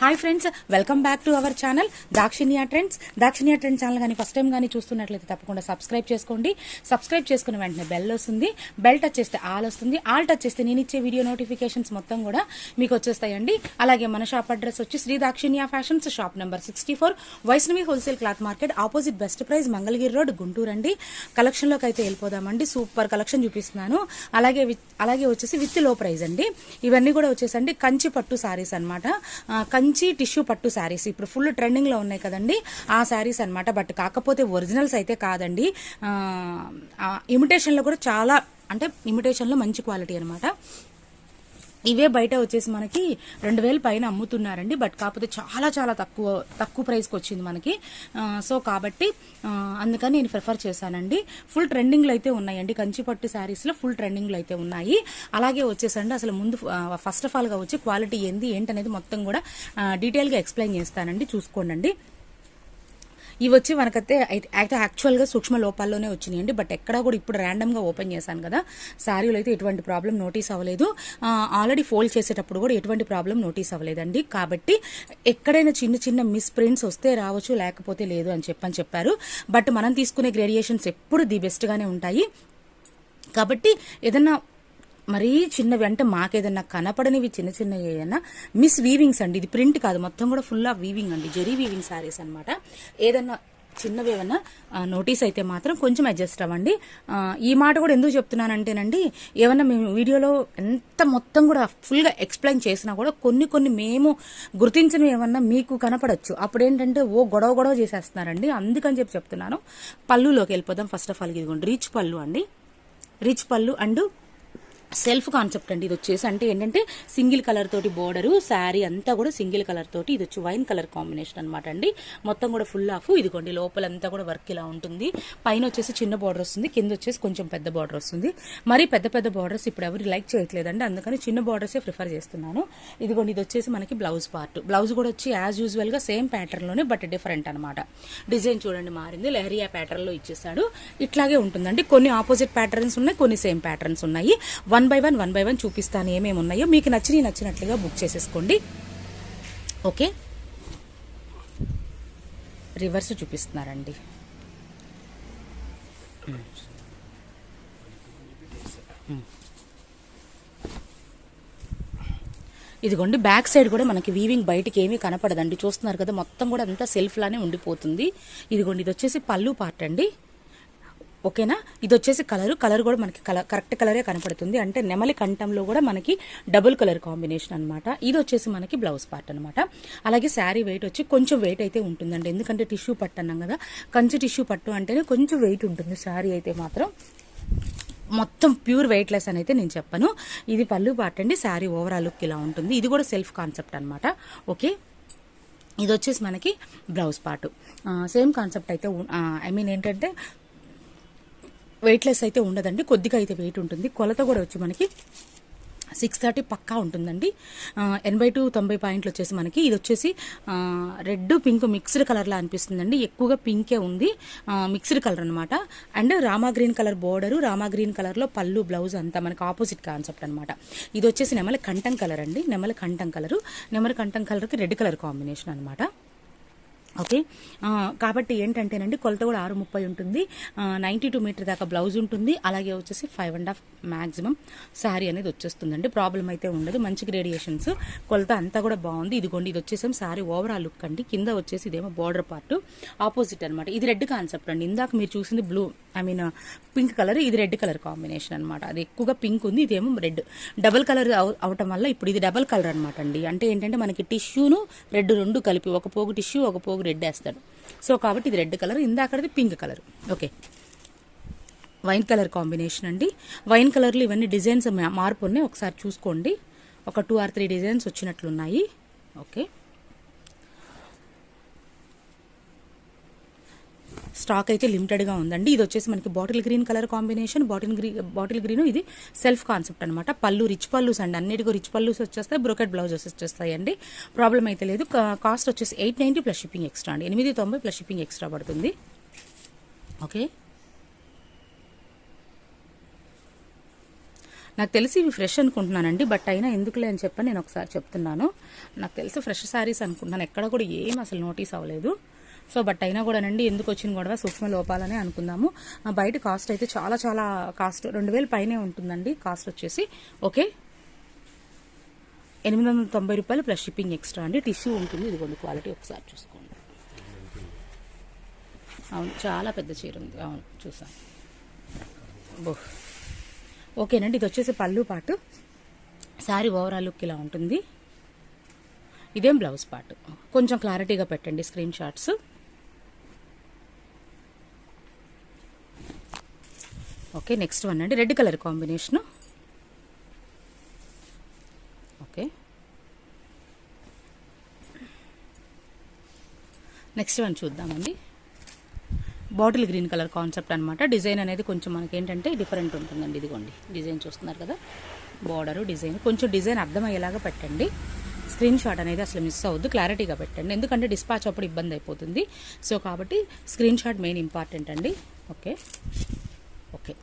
Hi friends welcome back to our channel Dakshinya trends. Dakshinya trend channel కానీ first time కానీ చూస్తున్నట్లయితే తప్పకుండా subscribe చేసుకోండి. సబ్స్క్రైబ్ చేసుకున్న వెంటనే బెల్ వస్తుంది. బెల్ టచ్ చేస్తే ఆల్ వస్తుంది. ఆల్ టచ్ చేస్తే నేను ఇచ్చే వీడియో నోటిఫికేషన్స్ మొత్తం కూడా మీకు వచ్చేస్తాయండి. అలాగే మన షాప్ అడ్రస్ వచ్చి Shri Dakshinya fashions shop number sixty four Vaishnavi wholesale cloth market opposite best price Mangalagiri road Guntur అండి. కలెక్షన్లోకి అయితే వెళ్ళిపోదామండి. సూపర్ కలెక్షన్ చూపిస్తున్నాను. అలాగే విత్- అలాగే వచ్చేసి విత్లో ప్రైస్ అండి. ఇవన్నీ కూడా వచ్చేసండి. కంచి పట్టు సారీస్ అనమాట కంచి మంచి టిష్యూ పట్టు సారీస్ ఇప్పుడు ఫుల్ ట్రెండింగ్లో ఉన్నాయి కదండి. ఆ సారీస్ అన్నమాట. బట్ కాకపోతే ఒరిజినల్స్ అయితే కాదండి. ఇమిటేషన్లో కూడా చాలా అంటే ఇమిటేషన్లో మంచి క్వాలిటీ అనమాట ఇవే బయట వచ్చేసి మనకి రెండు వేల పైన అమ్ముతున్నారండి. బట్ కాకపోతే చాలా చాలా తక్కువ తక్కువ ప్రైస్కి వచ్చింది మనకి. సో కాబట్టి అందుకని నేను ప్రిఫర్ చేశానండి. ఫుల్ ట్రెండింగ్లో అయితే ఉన్నాయండి. కంచిపట్టు శారీస్లో ఫుల్ ట్రెండింగ్లో అయితే ఉన్నాయి. అలాగే వచ్చేసండి అసలు ముందు ఫస్ట్ ఆఫ్ ఆల్గా వచ్చి క్వాలిటీ ఏంది ఏంటనేది మొత్తం కూడా డీటెయిల్గా ఎక్స్ప్లెయిన్ చేస్తానండి. చూసుకోండి ఇవి వచ్చి మనకైతే అయితే యాక్చువల్గా సూక్ష్మ లోపాల్లోనే వచ్చినాయండి. బట్ ఎక్కడా కూడా ఇప్పుడు ర్యాండమ్గా ఓపెన్ చేశాను కదా శారీలో అయితే ఎటువంటి ప్రాబ్లం నోటీస్ అవ్వలేదు. ఆల్రెడీ ఫోల్డ్ చేసేటప్పుడు కూడా ఎటువంటి ప్రాబ్లం నోటీస్ అవ్వలేదండి. కాబట్టి ఎక్కడైనా చిన్న చిన్న మిస్ ప్రింట్స్ వస్తే రావచ్చు లేకపోతే లేదు అని చెప్పని చెప్పారు. బట్ మనం తీసుకునే గ్రేడియేషన్స్ ఎప్పుడు ది బెస్ట్గానే ఉంటాయి. కాబట్టి ఏదన్నా మరీ చిన్నవి అంటే మాకేదన్నా కనపడనివి చిన్న చిన్నవి ఏదన్నా మిస్ వీవింగ్స్ అండి. ఇది ప్రింట్ కాదు. మొత్తం కూడా ఫుల్ ఆఫ్ వీవింగ్ అండి. జెరీ వీవింగ్ సారీస్ అన్నమాట. ఏదన్నా చిన్నవి ఏమన్నా నోటీస్ అయితే మాత్రం కొంచెం అడ్జస్ట్ అవ్వండి. ఈ మాట కూడా ఎందుకు చెప్తున్నానంటేనండి ఏమన్నా మేము వీడియోలో ఎంత మొత్తం కూడా ఫుల్గా ఎక్స్ప్లెయిన్ చేసినా కూడా కొన్ని కొన్ని మేము గుర్తించినవి ఏమన్నా మీకు కనపడచ్చు. అప్పుడు ఏంటంటే ఓ గొడవ గొడవ చేసేస్తున్నారండి. అందుకని చెప్పి చెప్తున్నాను. పళ్ళులోకి వెళ్ళిపోదాం. ఫస్ట్ ఆఫ్ ఆల్ ఇదిగోండి. రిచ్ పళ్ళు అండి. రిచ్ పళ్ళు అండ్ సెల్ఫ్ కాన్సెప్ట్ అండి. ఇది వచ్చేసి అంటే ఏంటంటే సింగిల్ కలర్ తోటి బోర్డరు శారీ అంతా కూడా సింగిల్ కలర్ తోటి ఇది వచ్చి వైన్ కలర్ కాంబినేషన్ అనమాట అండి. మొత్తం కూడా ఫుల్ ఆఫ్ ఇదిగోండి లోపలంతా కూడా వర్క్ ఇలా ఉంటుంది. పైన వచ్చేసి చిన్న బార్డర్ వస్తుంది కింద వచ్చేసి కొంచెం పెద్ద బార్డర్ వస్తుంది. మరి పెద్ద పెద్ద బార్డర్స్ ఇప్పుడు ఎవరు లైక్ చేయట్లేదండి అందుకని చిన్న బార్డర్సే ప్రిఫర్ చేస్తున్నాను. ఇదిగోండి ఇది వచ్చేసి మనకి బ్లౌజ్ పార్ట్. బ్లౌజ్ కూడా వచ్చి యాజ్ యూజువల్గా సేమ్ ప్యాటర్న్లోనే బట్ డిఫరెంట్ అనమాట డిజైన్ చూడండి మారింది. లెహరియా ప్యాటర్న్లో ఇచ్చేసాడు. ఇట్లాగే ఉంటుందండి. కొన్ని ఆపోజిట్ ప్యాటర్న్స్ ఉన్నాయి కొన్ని సేమ్ ప్యాటర్న్స్ ఉన్నాయి. One by one one by one చూపిస్తాను ఏమేమి ఉన్నాయో. మీకు నచ్చిన నచ్చినట్లుగా బుక్ చేసేసుకోండి. ఓకే? రివర్స్ చూపిస్తున్నారండి. ఇదిగోండి బ్యాక్ సైడ్ కూడా మనకి వీవింగ్ బయటికి ఏమీ కనపడదండి. చూస్తున్నారు కదా మొత్తం కూడా అంతా సెల్ఫ్ లానే ఉండిపోతుంది. ఇదిగోండి ఇది వచ్చేసి పళ్ళు పార్ట్ అండి. ఓకేనా? ఇది వచ్చేసి కలర్. కలర్ కూడా మనకి కలర్ కరెక్ట్ కలరే కనపడుతుంది. అంటే నెమలి కంఠంలో కూడా మనకి డబుల్ కలర్ కాంబినేషన్ అనమాట ఇది వచ్చేసి మనకి బ్లౌజ్ పార్ట్ అనమాట అలాగే శారీ వెయిట్ వచ్చి కొంచెం వెయిట్ అయితే ఉంటుందండి. ఎందుకంటే టిష్యూ పట్టు అన్నాం కదా. కంచి టిష్యూ పట్టు అంటేనే కొంచెం వెయిట్ ఉంటుంది శారీ అయితే మాత్రం. మొత్తం ప్యూర్ వెయిట్ లెస్ అని అయితే నేను చెప్పను. ఇది పళ్ళు పార్ట్ అండి. శారీ ఓవరాల్ లుక్ ఇలా ఉంటుంది. ఇది కూడా సెల్ఫ్ కాన్సెప్ట్ అనమాట ఓకే? ఇది వచ్చేసి మనకి బ్లౌజ్ పార్ట్. సేమ్ కాన్సెప్ట్ అయితే ఐ మీన్ ఏంటంటే వెయిట్లెస్ అయితే ఉండదండి. కొద్దిగా అయితే వెయిట్ ఉంటుంది. కొలత కూడా వచ్చి మనకి సిక్స్ థర్టీ పక్కా ఉంటుందండి. ఎనభై టు తొంభై పాయింట్లు వచ్చేసి మనకి ఇది వచ్చేసి రెడ్ పింక్ మిక్స్డ్ కలర్లా అనిపిస్తుందండి. ఎక్కువగా పింకే ఉంది. మిక్స్డ్ కలర్ అనమాట and rama green colour border rama green కలర్లో పళ్ళు బ్లౌజ్ అంతా మనకి ఆపోజిట్ కాన్సెప్ట్ అనమాట ఇది వచ్చేసి నెమల కంఠం కలర్ అండి. నెమల కంఠం కలరు. నెమలి కంఠం కలర్కి రెడ్ కలర్ కాంబినేషన్ అనమాట ఓకే? కాబట్టి ఏంటంటేనండి కొలత కూడా ఆరు ముప్పై ఉంటుంది. నైంటీ టూ మీటర్ దాకా బ్లౌజ్ ఉంటుంది. అలాగే వచ్చేసి five and half maximum sari అనేది వచ్చేస్తుందండి. ప్రాబ్లం అయితే ఉండదు. మంచి గ్రేడియేషన్స్. కొలత అంతా కూడా బాగుంది. ఇదిగోండి ఇది వచ్చేసి శారీ ఓవరాల్ లుక్ అండి. కింద వచ్చేసి ఇదేమో బార్డర్ పార్ట్ ఆపోజిట్ అనమాట ఇది రెడ్ కాన్సెప్ట్ అండి. ఇందాక మీరు చూసింది blue I mean pink colour ఇది రెడ్ కలర్ కాంబినేషన్ అనమాట అది ఎక్కువగా పింక్ ఉంది ఇదేమో రెడ్ డబల్ కలర్ అవటం వల్ల ఇప్పుడు ఇది డబల్ కలర్ అనమాట అండి. అంటే ఏంటంటే మనకి టిష్యూను రెడ్ రెండు కలిపి ఒక పోగు టిష్యూ ఒక పోగు రెడ్ వేస్తాడు. సో కాబట్టి ఇది red colour ఇందాకది pink colour okay wine colour combination అండి. వైన్ కలర్లో ఇవన్నీ డిజైన్స్ మా- మార్పు ఉన్నాయి. ఒకసారి చూసుకోండి. ఒక టూ ఆర్ త్రీ డిజైన్స్ వచ్చినట్లున్నాయి. ఓకే స్టాక్ అయితే లిమిటెడ్గా ఉందండి. ఇది వచ్చేసి మనకి bottle green colour combination bottle green bottle green ఇది సెల్ఫ్ కాన్సెప్ట్ అనమాట పళ్ళు రిచ్ పళ్ళుస్ అండి. అన్నిటికీ రిచ్ పళ్ళుస్ వచ్చేస్తాయి బ్రోకెట్ బ్లౌజెస్ వచ్చేస్తాయండి ప్రాబ్లం అయితే లేదు. కాస్ట్ వచ్చేసి eight ninety plus shipping extra అండి. ఎనిమిది తొంభై ప్లస్ షిప్పింగ్ ఎక్స్ట్రా పడుతుంది. ఓకే. నాకు తెలిసి ఇవి ఫ్రెష్ అనుకుంటున్నానండి బట్ అయినా ఎందుకులే అని చెప్పని నేను ఒకసారి చెప్తున్నాను. నాకు తెలిసి ఫ్రెష్ శారీస్ అనుకుంటున్నాను. ఎక్కడ కూడా ఏం అసలు నోటీస్ అవ్వలేదు. సో బట్ అయినా కూడానండి ఎందుకు వచ్చిన గొడవ సూక్ష్మ లోపాలనే అనుకుందాము. ఆ, బయట కాస్ట్ అయితే చాలా చాలా కాస్ట్ రెండు వేల పైనే ఉంటుందండి కాస్ట్ వచ్చేసి. ఓకే? ఎనిమిది వందల తొంభై రూపాయలు ప్లస్ షిప్పింగ్ ఎక్స్ట్రా అండి. టిష్యూ ఉంటుంది ఇదిగోండి క్వాలిటీ ఒకసారి చూసుకోండి. అవును చాలా పెద్ద చీర ఉంది. అవును చూసాను బో ఓకేనండి ఇది వచ్చేసి పళ్ళు పాటు. శారీ ఓవరాల్ లుక్ ఇలా ఉంటుంది. ఇదేం బ్లౌజ్ పార్ట్ కొంచెం క్లారిటీగా పెట్టండి screen shots. Okay next one అండి. Red colour combination okay next one చూద్దామండి బాటిల్ గ్రీన్ కలర్ కాన్సెప్ట్ అనమాట డిజైన్ అనేది కొంచెం మనకి ఏంటంటే డిఫరెంట్ ఉంటుందండి. ఇదిగోండి. డిజైన్ చూస్తున్నారు కదా? బార్డరు డిజైన్ కొంచెం డిజైన్ అర్థమయ్యేలాగా పెట్టండి. స్క్రీన్ షాట్ అనేది అసలు మిస్ అవ్వద్దు. క్లారిటీగా పెట్టండి. ఎందుకంటే డిస్పాచ్ అప్పుడు ఇబ్బంది అయిపోతుంది. సో కాబట్టి స్క్రీన్ షాట్ మెయిన్ ఇంపార్టెంట్ అండి. Okay okay.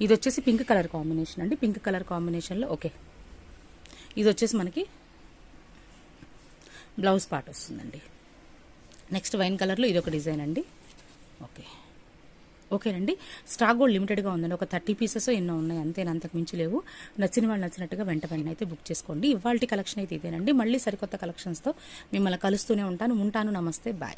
ఇది వచ్చేసి పింక్ కలర్ కాంబినేషన్ అండి. పింక్ కలర్ కాంబినేషన్లో ఓకే. ఇది వచ్చేసి మనకి బ్లౌజ్ పార్ట్ వస్తుందండి. నెక్స్ట్ వైన్ కలర్లో ఇది ఒక డిజైన్ అండి. ఓకే. ఓకేనండి. స్టాక్ కూడా లిమిటెడ్గా ఉందండి. ఒక థర్టీ పీసెస్ ఎన్నో ఉన్నాయి. అంతే అంతకు మించి లేవు. నచ్చిన వాళ్ళు నచ్చినట్టుగా వెంట వెంటనే అయితే బుక్ చేసుకోండి. ఇవాళ కలెక్షన్ అయితే ఇదేనండి. మళ్ళీ సరికొత్త కలెక్షన్స్తో మిమ్మల్ని కలుస్తూనే ఉంటాను. ఉంటాను. నమస్తే. బాయ్.